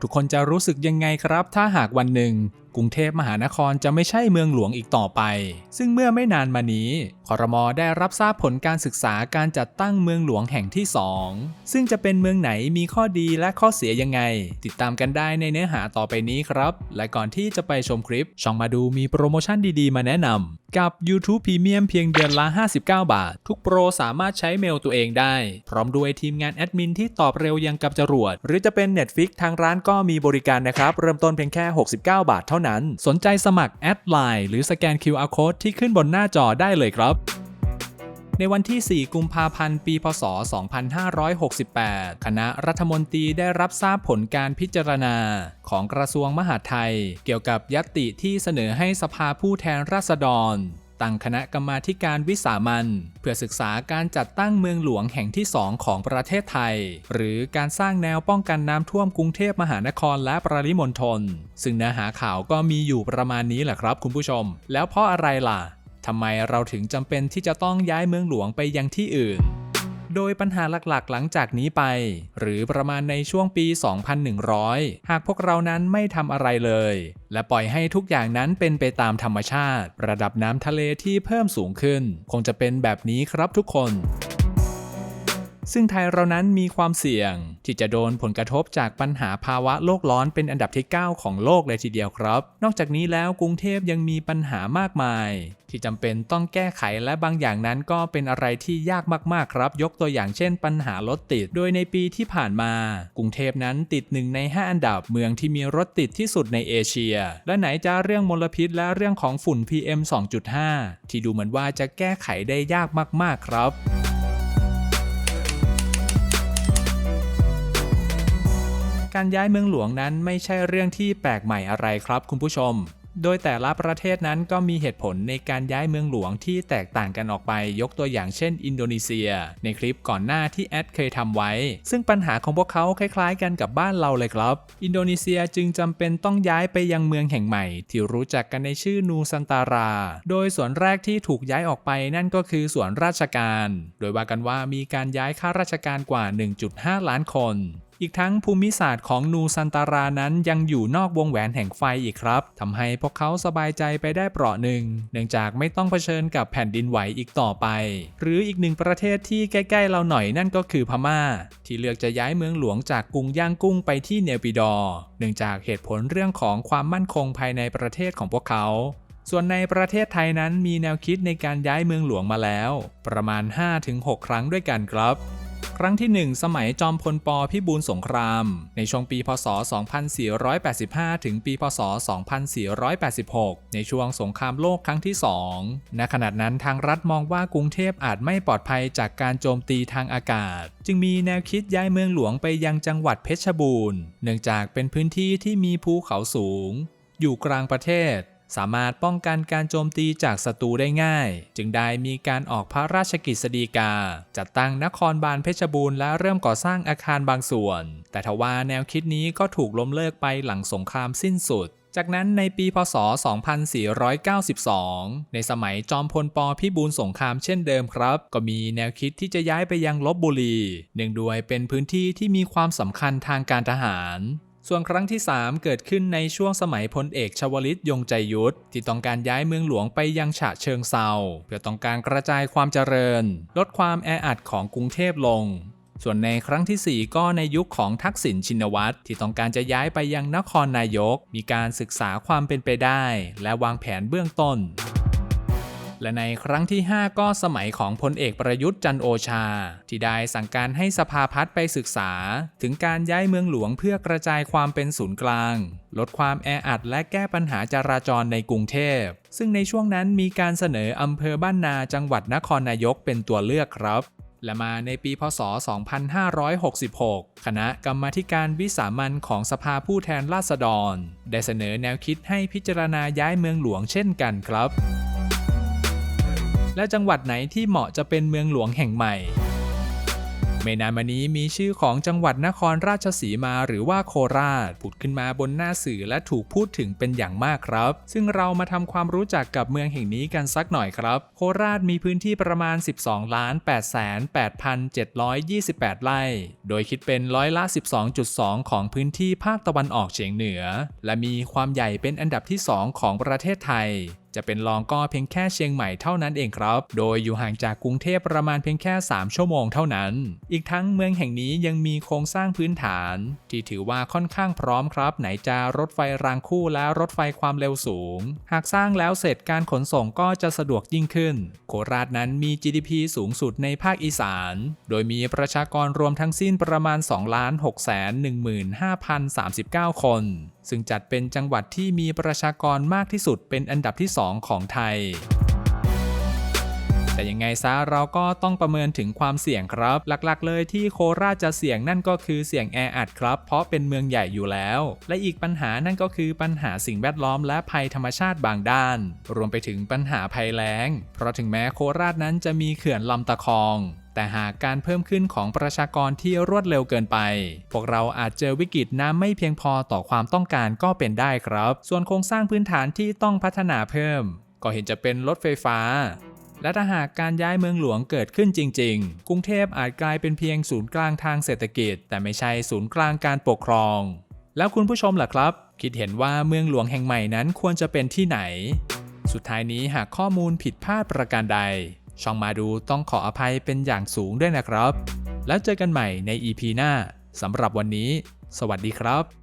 ทุกคนจะรู้สึกยังไงครับ ถ้าหากวันหนึ่ง กรุงเทพมหานครจะไม่ใช่เมืองหลวงอีกต่อไป ซึ่งเมื่อไม่นานมานี้คอรมอได้รับทราบผลการศึกษาการจัดตั้งเมืองหลวงแห่งที่ 2 ซึ่งจะเป็นเมืองไหนมีข้อดีและข้อเสียยังไง ติดตามกันได้ในเนื้อหาต่อไปนี้ครับ และก่อนที่จะไปชมคลิป ช่องมาดูมีโปรโมชั่นดีๆ มาแนะนำกับ YouTube Premium เพียงเดือนละ 59 บาท ทุกโปรสามารถใช้เมลตัวเองได้ พร้อมด้วยทีมงานแอดมินที่ตอบเร็วยังกับจรวด หรือจะเป็น Netflix ทางร้านก็มีบริการนะครับ เริ่มต้นเพียงแค่ 69 บาทเท่านั้นสนใจสมัครแอดไลน์หรือสแกน QR Code ที่ขึ้นบนหน้าจอได้เลยครับในวันที่ 4 กุมภาพันธ์ ปี พศ 2568 คณะรัฐมนตรีได้รับทราบผลการพิจารณา ของกระทรวงมหาดไทย เกี่ยวกับยตติที่เสนอให้สภาผู้แทนราษฎร ตั้งคณะกรรมาการวิสามันเพื่อศึกษาการจัดตั้งเมืองหลวงแห่งที่สองของประเทศไทย หรือการสร้างแนวป้องกันน้ำท่วมกรุงเทพมหานครและปริมณฑลซึ่งเนื้อหาข่าวก็มีอยู่ประมาณนี้แหละครับคุณผู้ชม แล้วเพราะอะไรล่ะทำไมเราถึงจำเป็นที่จะต้องย้ายเมืองหลวงไปยังที่อื่น โดยปัญหาหลักๆ หลังจากนี้ไป หรือประมาณในช่วงปี 2100 หากพวกเรานั้นไม่ทำอะไรเลย และปล่อยให้ทุกอย่างนั้นเป็นไปตามธรรมชาติ ระดับน้ำทะเลที่เพิ่มสูงขึ้น คงจะเป็นแบบนี้ครับทุกคน ซึ่งไทยเรานั้นมีความเสี่ยง ที่จะโดนผลกระทบจากปัญหาภาวะโลกร้อนเป็นอันดับที่ 9 ของโลกเลยทีเดียวครับ นอกจากนี้แล้วกรุงเทพยังมีปัญหามากมาย ที่จำเป็นต้องแก้ไขและบางอย่างนั้นก็เป็นอะไรที่ยากมากๆครับ ยกตัวอย่างเช่น ปัญหารถติด โดยในปีที่ผ่านมา กรุงเทพนั้นติดหนึ่งใน 5 อันดับเมืองที่มีรถติดที่สุดในเอเชีย และไหนจะเรื่องมลพิษและเรื่องของฝุ่น PM 2.5 ที่ดูเหมือนว่าจะแก้ไขได้ยากมากๆครับ การย้ายเมืองหลวงนั้นไม่ใช่เรื่องที่แปลกใหม่อะไรครับคุณผู้ชม โดยแต่ละประเทศนั้นก็มีเหตุผลในการย้ายเมืองหลวงที่แตกต่างกันออกไป ยกตัวอย่างเช่น อินโดนีเซีย ในคลิปก่อนหน้าที่แอดเคยทำไว้ ซึ่งปัญหาของพวกเขาคล้ายๆ กันกับบ้านเราเลยครับ อินโดนีเซียจึงจำเป็นต้องย้ายไปยังเมืองแห่งใหม่ ที่รู้จักกันในชื่อนูซันตารา โดยส่วนแรกที่ถูกย้ายออกไปนั่นก็คือส่วนราชการ โดยว่ากันว่ามีการย้ายข้าราชการกว่า 1.5 ล้านคน อีกทั้งภูมิศาสตร์ของนูซันตารานั้นยังอยู่นอกวงแหวนแห่งไฟอีกครับทำให้พวกเขาสบายใจไปได้เปราะหนึ่ง เนื่องจากไม่ต้องเผชิญกับแผ่นดินไหวอีกต่อไป หรืออีกหนึ่งประเทศที่ใกล้ ๆ เราหน่อยนั่นก็คือพม่า ที่เลือกจะย้ายเมืองหลวงจากกรุงย่างกุ้งไปที่เนปิดอร์เนื่องจากเหตุผลเรื่องของความมั่นคงภายในประเทศของพวกเขาส่วนในประเทศไทยนั้นมีแนวคิดในการย้ายเมืองหลวงมาแล้ว ประมาณ 5-6 ครั้งด้วยกันครับ ครั้งที่ 1 สมัยจอมพลปพิบูลสงคราม ในช่วงปีพศ 2485 ถึงปีพศ 2486 ในช่วงสงครามโลกครั้งที่ 2 ณ ขณะนั้นทางรัฐมองว่ากรุงเทพอาจไม่ปลอดภัยจากการโจมตีทางอากาศ จึงมีแนวคิดย้ายเมืองหลวงไปยังจังหวัดเพชรบูรณ์ เนื่องจากเป็นพื้นที่ที่มีภูเขาสูง อยู่กลางประเทศ สามารถป้องกันการโจมตีจากศัตรูได้ง่าย จึงได้มีการออกพระราชกฤษฎีกา จัดตั้งนครบาลเพชรบูรณ์และเริ่มก่อสร้างอาคารบางส่วน แต่ทว่าแนวคิดนี้ก็ถูกล้มเลิกไปหลังสงครามสิ้นสุดจากนั้นในปีพศ 2492 ในสมัยจอมพลปพิบูลสงครามเช่นเดิมครับ ก็มีแนวคิดที่จะย้ายไปยังลบบุรี เนื่องด้วยเป็นพื้นที่ที่มีความสำคัญทางการทหาร ส่วนครั้งที่ 3 เกิดขึ้นในช่วงสมัยพลเอกชวลิตยงใจยุทธที่ต้องการย้ายเมืองหลวงไปยังฉะเชิงเซาเพื่อต้องการกระจายความเจริญ ลดความแออัดของกรุงเทพลง ส่วนในครั้งที่ 4 ก็ในยุคของทักษิณชินวัตรที่ต้องการจะย้ายไปยังนครนายก มีการศึกษาความเป็นไปได้ และวางแผนเบื้องต้น และในครั้งที่ 5 ก็สมัยของพลเอกประยุทธ์จันโอชา ที่ได้สั่งการให้สภาพัฒน์ไปศึกษา ถึงการย้ายเมืองหลวงเพื่อกระจายความเป็นศูนย์กลาง ลดความแออัดและแก้ปัญหาจราจรในกรุงเทพ ซึ่งในช่วงนั้นมีการเสนออำเภอบ้านนาจังหวัดนครนายกเป็นตัวเลือกครับและมาในปีพศ 2566 คณะกรรมธิการวิสามันของสภาผู้แทนราษฎร ได้เสนอแนวคิดให้พิจารณาย้ายเมืองหลวงเช่นกันครับ และจังหวัดไหนที่เหมาะจะเป็นเมืองหลวงแห่งใหม่ ไม่นานมานี้มีชื่อของจังหวัดนครราชสีมาหรือว่าโคราชผุดขึ้นมาบนหน้าสื่อและถูกพูดถึงเป็นอย่างมากครับ ซึ่งเรามาทำความรู้จักกับเมืองแห่งนี้กันสักหน่อยครับ โคราชมีพื้นที่ประมาณ 12ล้าน8แสน8,728 ไร่ โดยคิดเป็นร้อยละ 12.2 ของพื้นที่ภาคตะวันออกเฉียงเหนือ และมีความใหญ่เป็นอันดับที่ 2 ของประเทศไทย จะเป็นรองก็เพียงแค่เชียงใหม่เท่านั้นเองครับ โดยอยู่ห่างจากกรุงเทพประมาณเพียงแค่ 3 ชั่วโมงเท่านั้น อีกทั้งเมืองแห่งนี้ยังมีโครงสร้างพื้นฐาน ที่ถือว่าค่อนข้างพร้อมครับ ไหนจะรถไฟรางคู่และรถไฟความเร็วสูง หากสร้างแล้วเสร็จการขนส่งก็จะสะดวกยิ่งขึ้น โคราชนั้นมี GDP สูงสุดในภาคอีสาน โดยมีประชากรรวมทั้งสิ้นประมาณ2 6 1 5 0 39 คน ซึ่งจัดเป็นจังหวัดที่มีประชากรมากที่สุดเป็นอันดับที่2 ของไทย แต่ยังไงซะเราก็ต้องประเมินถึงความเสี่ยงครับ หลักๆ เลยที่โคราชจะเสี่ยงนั่นก็คือเสี่ยงแออัดครับ เพราะเป็นเมืองใหญ่อยู่แล้ว และอีกปัญหานั่นก็คือปัญหาสิ่งแวดล้อมและภัยธรรมชาติบางด้าน รวมไปถึงปัญหาภัยแล้ง เพราะถึงแม้โคราชนั้นจะมีเขื่อนลำตะคอง แต่หากการเพิ่มขึ้นของประชากรที่รวดเร็วเกินไป พวกเราอาจเจอวิกฤตน้ำไม่เพียงพอต่อความต้องการก็เป็นได้ครับ ส่วนโครงสร้างพื้นฐานที่ต้องพัฒนาเพิ่ม ก็เห็นจะเป็นรถไฟฟ้า และถ้าหากการย้ายเมืองหลวงเกิดขึ้นจริง ๆ กรุงเทพอาจกลายเป็นเพียงศูนย์กลางทางเศรษฐกิจ แต่ไม่ใช่ศูนย์กลางการปกครอง แล้วคุณผู้ชมล่ะครับ คิดเห็นว่าเมืองหลวงแห่งใหม่นั้นควรจะเป็นที่ไหน สุดท้ายนี้หากข้อมูลผิดพลาดประการใด ช่องมาดูต้องขออภัยเป็นอย่างสูงด้วยนะครับ แล้วเจอกันใหม่ใน EP หน้าสำหรับวันนี้ สวัสดีครับ